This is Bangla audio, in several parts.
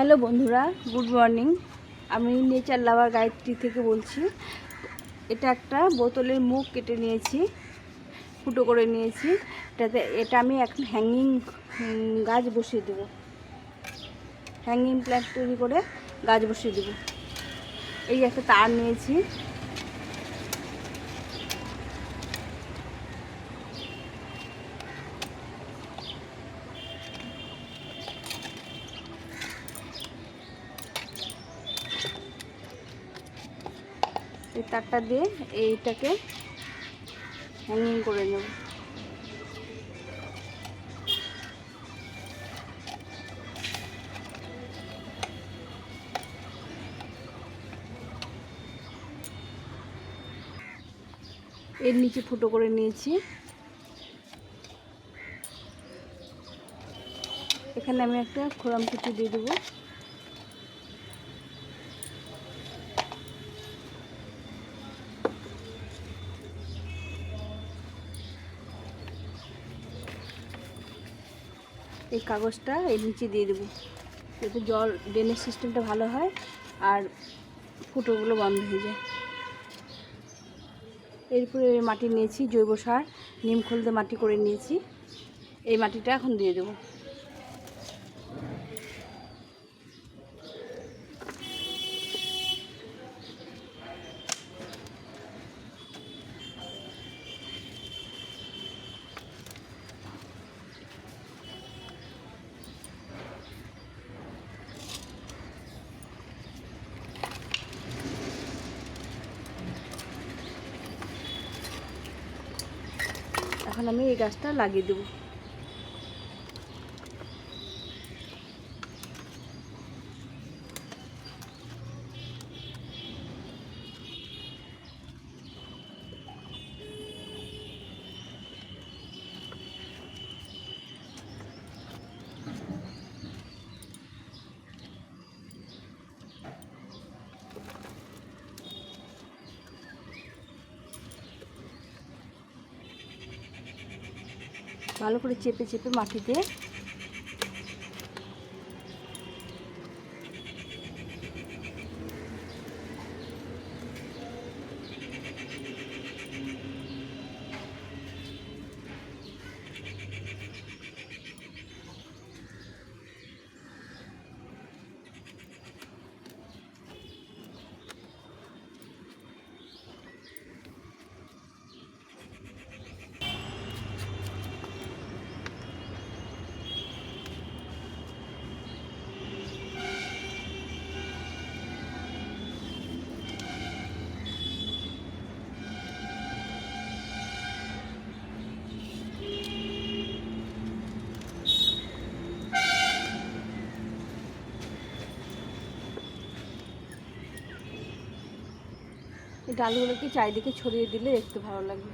হ্যালো বন্ধুরা, গুড মর্নিং। আমি নেচার লাভার গায়ত্রী থেকে বলছি। এটা একটা বোতলের মুখ কেটে নিয়েছি, ফুটো করে নিয়েছি। এটাতে, এটা আমি এখন হ্যাঙ্গিং গাছ বসিয়ে দেবো। হ্যাঙ্গিং প্ল্যান্ট তৈরি করে গাছ বসিয়ে দেবো। এই একটা তার নিয়েছি। এই তারটা দিয়ে এইটাকে হ্যাঙ্গিং করে নেব। এর নিচে ফুটো করে নিয়েছি। এখানে আমি একটা খোরাম কুচি দিয়ে দেবো। এই কাগজটা এর নিচে দিয়ে দেবো, যাতে জল ড্রেনের সিস্টেমটা ভালো হয় আর ফুটোগুলো বন্ধ হয়ে যায়। এরপরে মাটি নিয়েছি, জৈব সার, নিম খোলতে মাটি করে নিয়েছি। এই মাটিটা এখন দিয়ে দেবো। এখন আমি এই গাছটা লাগিয়ে দেবো। ভালো করে চেপে চেপে মাটি এই ডালগুলোকে চারিদিকে ছড়িয়ে দিলে দেখতে ভালো লাগবে।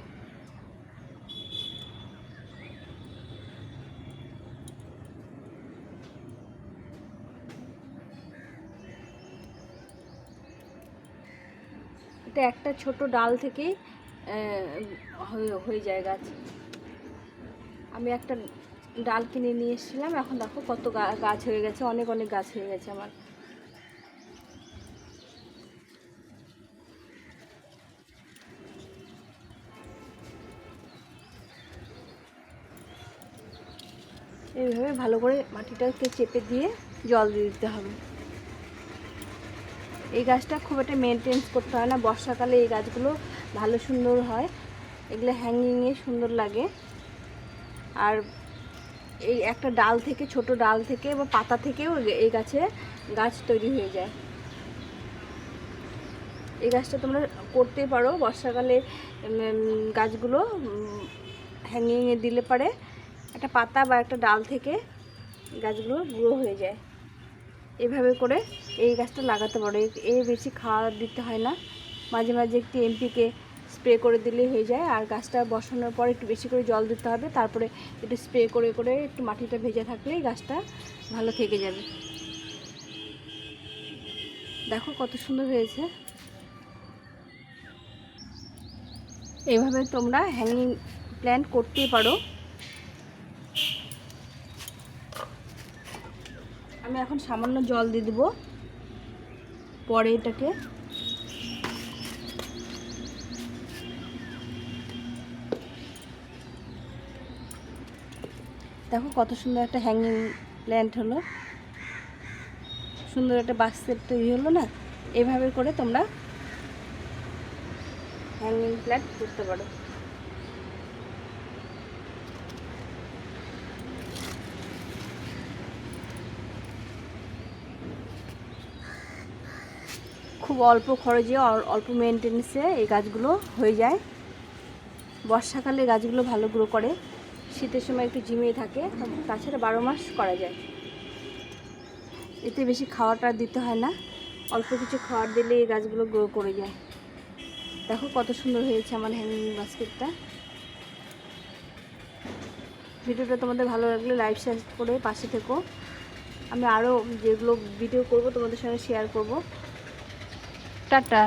এটা একটা ছোট ডাল থেকেই হয়ে- যায় গাছ। আমি একটা ডাল কিনে নিয়ে এসেছিলাম, এখন দেখো কত গাছ হয়ে গেছে, অনেক অনেক গাছ হয়ে গেছে আমার। এইভাবে ভালো করে মাটিটাকে চেপে দিয়ে জল দিয়ে দিতে হবে। এই গাছটা খুব একটা মেনটেন্স করতে হয় না। বর্ষাকালে এই গাছগুলো ভালো সুন্দর হয়। এগুলো হ্যাঙ্গিংয়ে সুন্দর লাগে। আর এই একটা ডাল থেকে, ছোট ডাল থেকে বা পাতা থেকেও এই গাছে গাছ তৈরি হয়ে যায়। এই গাছটা তোমরা করতে পারো। বর্ষাকালে গাছগুলো হ্যাঙ্গিংয়ে দিলে পারে। একটা পাতা বা একটা ডাল থেকে গাছগুলো গ্রো হয়ে যায়। এভাবে করে এই গাছটা লাগাতে পারো। এ- বেশি খাওয়া দিতে হয় না। মাঝে মাঝে একটু এমপিকে স্প্রে করে দিলেই হয়ে যায়। আর গাছটা বসানোর পর একটু বেশি করে জল দিতে হবে। তারপরে একটু স্প্রে করে করে একটু মাটিটা ভেজে থাকলেই গাছটা ভালো থেকে যাবে। দেখো কত সুন্দর হয়েছে। এইভাবে তোমরা হ্যাঙ্গিং প্ল্যান্ট করতেই পারো। আমি এখন সামান্য জল দিয়ে দেবো পরে এটাকে। দেখো কত সুন্দর একটা হ্যাঙ্গিং প্ল্যান্ট হলো। সুন্দর একটা বাস্কেট তৈরি হলো না? এভাবে করে তোমরা হ্যাঙ্গিং প্ল্যান্ট করতে পারো। খুব অল্প খরচে অল- অল্প মেনটেন্সে এই গাছগুলো হয়ে যায়। বর্ষাকালে গাছগুলো ভালো গ্রো করে, শীতের সময় একটু ঝিমিয়ে থাকে তাছাড়া বারো মাস করা যায়। এতে বেশি খাওয়াটা দিতে হয় না, অল্প কিছু খাওয়ার দিলে এই গাছগুলো গ্রো করে যায়। দেখো কত সুন্দর হয়েছে আমার হ্যাঙ্গিং বাস্কেটটা ভিডিওটা তোমাদের ভালো লাগলে লাইভ শেয়ার করে পাশে থেকো। আমি আরও যেগুলো ভিডিও করব তোমাদের সঙ্গে শেয়ার করব। টাটা।